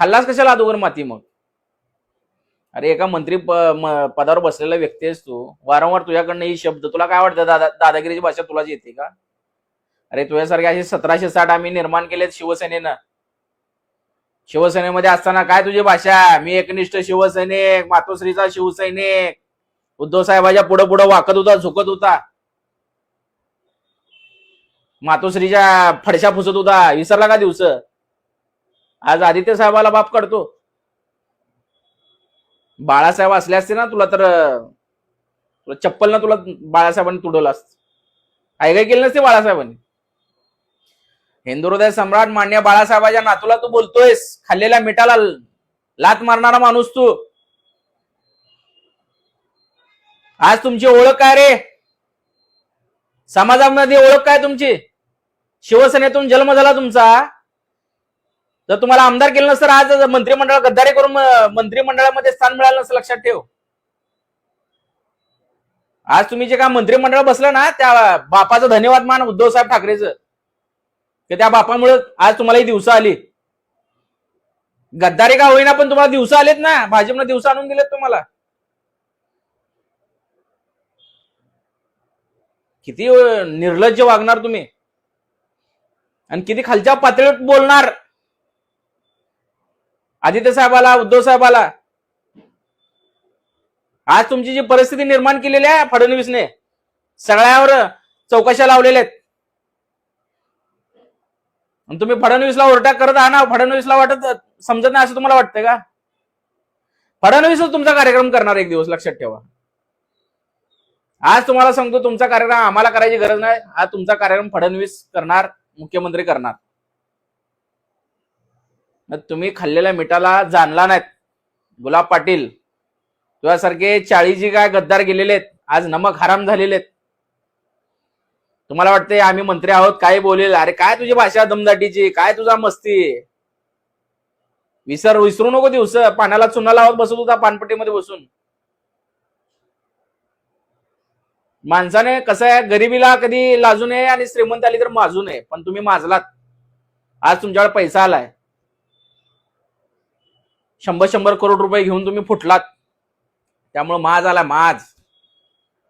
खाल्लास कशाला अगोदर माती मग? अरे एका मंत्री प- पदावर बसलेला व्यक्ती आहेस तू. वारंवार तुझ्याकडनं ही शब्द तुला काय वाटतं? दादा दादागिरीची भाषा तुलाच येते का? अरे तुझ्यासारखे असे सतराशे साठ आम्ही निर्माण केलेत शिवसेनेनं. शिवसेनेमध्ये असताना काय तुझी भाषा? मी एकनिष्ठ शिवसैनिक मातोश्रीचा शिवसैनिक. उद्धव साहेबाच्या पुढे पुढे वाकत होता झुकत होता. मातोश्रीच्या फडशा फुसत होता. विसरला का दिवस? आज आदित्य साहेबाला बाप काढतो बाळासाहेब असले असते ना तुला तर तुला चप्पल ना तुला बाळासाहेबांनी तुडवलं असत. काय काय केलं नसते बाळासाहेबांनी? हिंदू हृदय सम्राट मान्य बाळासाहेबाच्या नातूला तू बोलतोयस. खाल्लेल्या मिठाला लात मारणारा माणूस तू. आज तुमची ओळख काय रे? समाजामध्ये ओळख काय तुमची? शिवसेनेतून जन्म झाला तुमचा. जर तुम्हाला आमदार केलं नसतं तर आज मंत्रिमंडळ गद्दारी करून मंत्रिमंडळामध्ये स्थान मिळालं नसतं लक्षात ठेव. आज तुम्ही जे काय मंत्रिमंडळ बसलं ना त्या बापाचं धन्यवाद मान उद्धव साहेब ठाकरेचं. की त्या बापामुळे आज तुम्हाला ही दिवस आली. गद्दारी का होईना पण तुम्हाला दिवस आलेत ना. भाजपनं दिवस आणून दिलेत तुम्हाला. किती निर्लज्ज वागणार तुम्ही. आणि किती खालच्या पातळीत बोलणार. आदित्य साहेबाला उद्धव साहेबाला. आज तुमची जी परिस्थिती निर्माण केलेली आहे फडणवीसने सगळ्यावर चौकशा लावलेल्या आहेत. तुम्ही फडणवीसला ओरटा करत आहात ना फडणवीसला वाटत समजत नाही असं तुम्हाला वाटतंय का? फडणवीसच तुमचा कार्यक्रम करणार एक दिवस लक्षात ठेवा. आज तुम्हाला सांगतो तुमचा कार्यक्रम आम्हाला करायची गरज नाही. आज तुमचा कार्यक्रम फडणवीस करणार मुख्यमंत्री करणार. मग तुम्ही खाल्लेल्या मिठाला जाणला नाहीत. गुलाब पाटील तुझ्यासारखे चाळीजी काय गद्दार गेलेले आहेत आज नमक हराम झालेले आहेत तुम्हाला वाटतंय आम्ही मंत्री आहोत काय बोलेल अरे काय तुझी भाषा दमदाटीची काय तुझा मस्ती? विसर विसरू नको दिवस पाण्याला चुना लावत बसत होता पानपट्टीमध्ये बसून. माणसाने कसं आहे गरिबीला कधी लाजू नये आणि श्रीमंत आली तर माजू नये पण तुम्ही माजलात. आज तुमच्याकडे पैसा आलाय. शंभर शंभर करोड रुपये घेऊन तुम्ही फुटलात. त्यामुळे माज आला माज.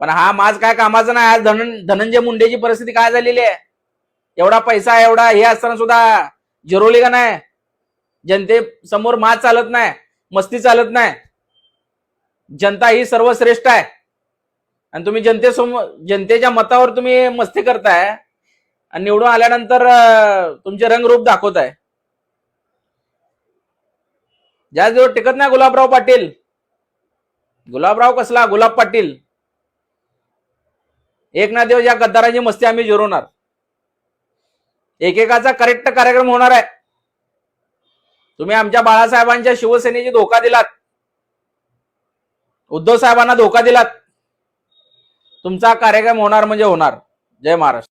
पण हा माज काय कामाचा नाही. आज धन धनंजय मुंडेची परिस्थिती काय झालेली आहे? एवढा पैसा एवढा हे असताना सुद्धा जिरवली का नाही? जनते समोर माज चालत नाही मस्ती चालत नाही. जनता ही सर्वश्रेष्ठ आहे. आणि तुम्ही जनतेसमोर जनतेच्या मतावर तुम्ही मस्ती करताय. आणि निवडून आल्यानंतर तुमचे रंगरूप दाखवत आहे ज्याजवळ टिकत नाही गुलाबराव पाटील. गुलाबराव कसला? गुलाब पाटील. एक ना दिवस या गद्दारांची मस्ती आम्ही जिरवणार. एकेकाचा करेक्ट कार्यक्रम होणार आहे. तुम्ही आमच्या बाळासाहेबांच्या शिवसेनेची धोका दिलात. उद्धव साहेबांना धोका दिलात. तुमचा कार्यक्रम होणार म्हणजे होणार. जय महाराष्ट्र.